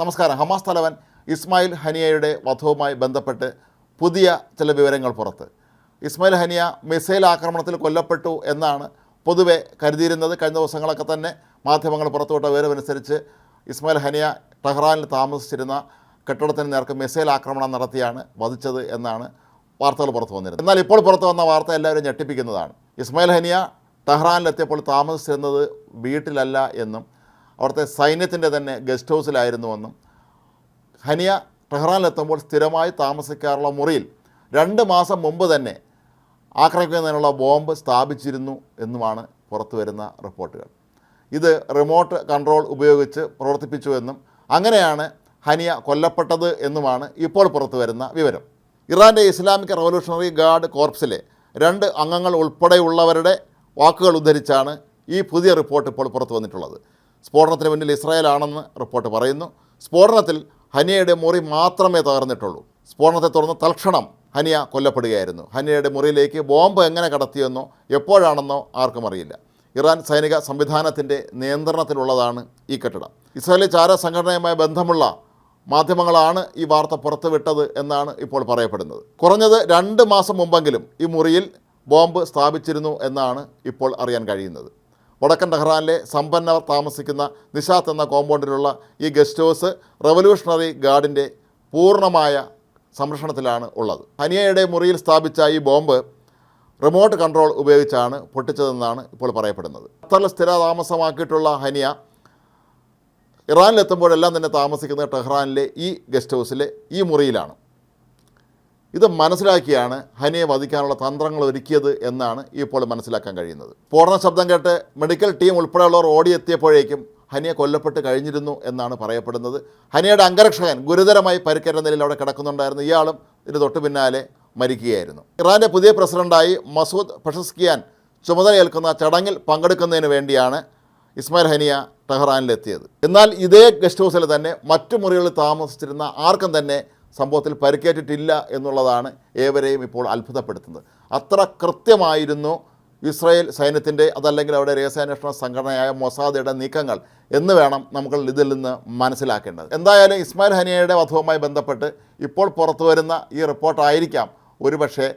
നമസ്കാരം. ഹമാസ് തലവൻ ഇസ്മായിൽ ഹനിയയുടെ വധവുമായി ബന്ധപ്പെട്ട് പുതിയ ചില വിവരങ്ങൾ പുറത്ത്. ഇസ്മായിൽ ഹനിയ മിസൈൽ ആക്രമണത്തിൽ കൊല്ലപ്പെട്ടു എന്നാണ് പൊതുവെ കരുതിയിരുന്നത്. കഴിഞ്ഞ ദിവസങ്ങളൊക്കെ തന്നെ മാധ്യമങ്ങൾ പുറത്തുവിട്ട വിവരമനുസരിച്ച് ഇസ്മായിൽ ഹനിയ ടെഹ്റാനിൽ താമസിച്ചിരുന്ന കെട്ടിടത്തിന് നേർക്ക് മിസൈൽ ആക്രമണം നടത്തിയാണ് വധിച്ചത് എന്നാണ് വാർത്തകൾ പുറത്തു വന്നിരുന്നത്. എന്നാൽ ഇപ്പോൾ പുറത്തു വന്ന വാർത്ത എല്ലാവരും ഞെട്ടിപ്പിക്കുന്നതാണ്. ഇസ്മായിൽ ഹനിയ ടെഹ്റാനിലെത്തിയപ്പോൾ താമസിച്ചിരുന്നത് വീട്ടിലല്ല എന്നും അവിടുത്തെ സൈന്യത്തിന്റെ തന്നെ ഗസ്റ്റ് ഹൗസിലായിരുന്നുവെന്നും ഹനിയ ടെഹ്റാനിലെത്തുമ്പോൾ സ്ഥിരമായി താമസിക്കാറുള്ള മുറിയിൽ രണ്ട് മാസം മുമ്പ് തന്നെ ആക്രമിക്കുന്നതിനുള്ള ബോംബ് സ്ഥാപിച്ചിരുന്നു എന്നുമാണ് പുറത്തു വരുന്ന റിപ്പോർട്ടുകൾ. ഇത് റിമോട്ട് കൺട്രോൾ ഉപയോഗിച്ച് പ്രവർത്തിപ്പിച്ചുവെന്നും അങ്ങനെയാണ് ഹനിയ കൊല്ലപ്പെട്ടത് എന്നുമാണ് ഇപ്പോൾ പുറത്തു വരുന്ന വിവരം. ഇറാന്റെ ഇസ്ലാമിക് റവല്യൂഷണറി ഗാർഡ് കോർപ്സിലെ രണ്ട് അംഗങ്ങൾ ഉൾപ്പെടെയുള്ളവരുടെ വാക്കുകൾ ഉദ്ധരിച്ചാണ് ഈ പുതിയ റിപ്പോർട്ട് ഇപ്പോൾ പുറത്തു വന്നിട്ടുള്ളത് സ്ഫോടനത്തിന് പിന്നിൽ ഇസ്രായേലാണെന്ന് റിപ്പോർട്ട് പറയുന്നു. സ്ഫോടനത്തിൽ ഹനിയയുടെ മുറി മാത്രമേ തകർന്നിട്ടുള്ളൂ. സ്ഫോടനത്തെ തുടർന്ന് തൽക്ഷണം ഹനിയ കൊല്ലപ്പെടുകയായിരുന്നു. ഹനിയയുടെ മുറിയിലേക്ക് ബോംബ് എങ്ങനെ കടത്തിയെന്നോ എപ്പോഴാണെന്നോ ആർക്കും അറിയില്ല. ഇറാൻ സൈനിക സംവിധാനത്തിന്റെ നിയന്ത്രണത്തിലുള്ളതാണ് ഈ കെട്ടിടം. ഇസ്രായേലി ചാര സംഘടനയുമായി ബന്ധമുള്ള മാധ്യമങ്ങളാണ് ഈ വാർത്ത പുറത്തുവിട്ടത് എന്നാണ് ഇപ്പോൾ പറയപ്പെടുന്നത്. കുറഞ്ഞത് രണ്ട് മാസം മുമ്പെങ്കിലും ഈ മുറിയിൽ ബോംബ് സ്ഥാപിച്ചിരുന്നു എന്നാണ് ഇപ്പോൾ അറിയാൻ കഴിയുന്നത്. വടക്കൻ ടെഹ്റാനിലെ സമ്പന്നർ താമസിക്കുന്ന നിഷാത്ത് എന്ന കോമ്പൗണ്ടിലുള്ള ഈ ഗസ്റ്റ് ഹൗസ് റവല്യൂഷണറി ഗാർഡിന്റെ പൂർണമായ സംരക്ഷണത്തിലാണ് ഉള്ളത്. ഹനിയയുടെ മുറിയിൽ സ്ഥാപിച്ച ഈ ബോംബ് റിമോട്ട് കൺട്രോൾ ഉപയോഗിച്ചാണ് പൊട്ടിച്ചതെന്നാണ് ഇപ്പോൾ പറയപ്പെടുന്നത്. ഖത്തറിൽ സ്ഥിരതാമസമാക്കിയിട്ടുള്ള ഹനിയ ഇറാനിലെത്തുമ്പോഴെല്ലാം തന്നെ താമസിക്കുന്നത് ടെഹ്റാനിലെ ഈ ഗസ്റ്റ് ഹൗസിലെ ഈ മുറിയിലാണ്. ഇത് മനസ്സിലാക്കിയാണ് ഹനിയെ വധിക്കാനുള്ള തന്ത്രങ്ങൾ ഒരുക്കിയത് എന്നാണ് ഇപ്പോൾ മനസ്സിലാക്കാൻ കഴിയുന്നത്. സ്ഫോടന ശബ്ദം കേട്ട് മെഡിക്കൽ ടീം ഉൾപ്പെടെയുള്ളവർ ഓടിയെത്തിയപ്പോഴേക്കും ഹനിയെ കൊല്ലപ്പെട്ട് കഴിഞ്ഞിരുന്നു എന്നാണ് പറയപ്പെടുന്നത്. ഹനിയയുടെ അംഗരക്ഷകൻ ഗുരുതരമായി പരിക്കേറ്റ നിലയിൽ അവിടെ കിടക്കുന്നുണ്ടായിരുന്നു. ഇയാളും ഇതിന് തൊട്ടു പിന്നാലെ മരിക്കുകയായിരുന്നു. ഇറാന്റെ പുതിയ പ്രസിഡന്റായി മസൂദ് പെഷസ്കിയാൻ ചുമതലയേൽക്കുന്ന ചടങ്ങിൽ പങ്കെടുക്കുന്നതിന് വേണ്ടിയാണ് ഇസ്മായിൽ ഹനിയ ടെഹ്റാനിലെത്തിയത്. എന്നാൽ ഇതേ ഗസ്റ്റ് ഹൗസിൽ തന്നെ മറ്റു മുറികളിൽ താമസിച്ചിരുന്ന ആർക്കും തന്നെ സംഭവത്തിൽ പരിക്കേറ്റിട്ടില്ല എന്നുള്ളതാണ് ഏവരെയും ഇപ്പോൾ അത്ഭുതപ്പെടുത്തുന്നത്. അത്ര കൃത്യമായിരുന്നു ഇസ്രായേൽ സൈന്യത്തിന്റെ അതല്ലെങ്കിൽ അവിടെ രഹസ്യാന്വേഷണ സംഘടനയായ മൊസാദയുടെ നീക്കങ്ങൾ എന്ന് വേണം നമുക്ക് ഇതിൽ നിന്ന് മനസ്സിലാക്കേണ്ടത്. എന്തായാലും ഇസ്മായിൽ ഹനിയയുടെ വധവുമായി ബന്ധപ്പെട്ട് ഇപ്പോൾ പുറത്തു വരുന്ന ഈ റിപ്പോർട്ടായിരിക്കാം ഒരുപക്ഷെ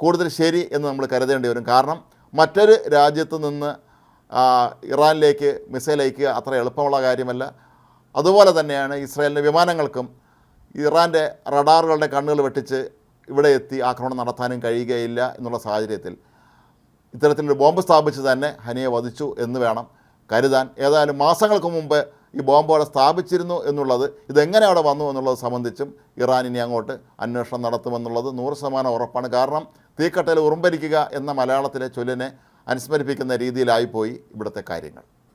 കൂടുതൽ ശരി എന്ന് നമ്മൾ കരുതേണ്ടി വരും. കാരണം മറ്റൊരു രാജ്യത്ത് നിന്ന് ഇറാനിലേക്ക് മിസൈൽ അയക്കുക അത്ര എളുപ്പമുള്ള കാര്യമല്ല. അതുപോലെ തന്നെയാണ് ഇസ്രായേലിന്റെ വിമാനങ്ങൾക്കും ഇറാന്റെ റഡാറുകളുടെ കണ്ണുകൾ വെട്ടിച്ച് ഇവിടെ എത്തി ആക്രമണം നടത്താനും കഴിയുകയില്ല എന്നുള്ള സാഹചര്യത്തിൽ ഇത്തരത്തിലൊരു ബോംബ് സ്ഥാപിച്ച് തന്നെ ഹനിയെ വധിച്ചു എന്ന് വേണം കരുതാൻ. ഏതായാലും മാസങ്ങൾക്ക് മുമ്പ് ഈ ബോംബ് അവിടെ സ്ഥാപിച്ചിരുന്നു എന്നുള്ളത് ഇതെങ്ങനെ അവിടെ വന്നു എന്നുള്ളത് സംബന്ധിച്ചും ഇറാൻ ഇനി അങ്ങോട്ട് അന്വേഷണം നടത്തുമെന്നുള്ളത് നൂറ് ശതമാനം ഉറപ്പാണ്. കാരണം തീക്കട്ടയിൽ ഉറുമ്പരിക്കുക എന്ന മലയാളത്തിലെ ചൊല്ലിനെ അനുസ്മരിപ്പിക്കുന്ന രീതിയിലായിപ്പോയി ഇവിടുത്തെ കാര്യങ്ങൾ.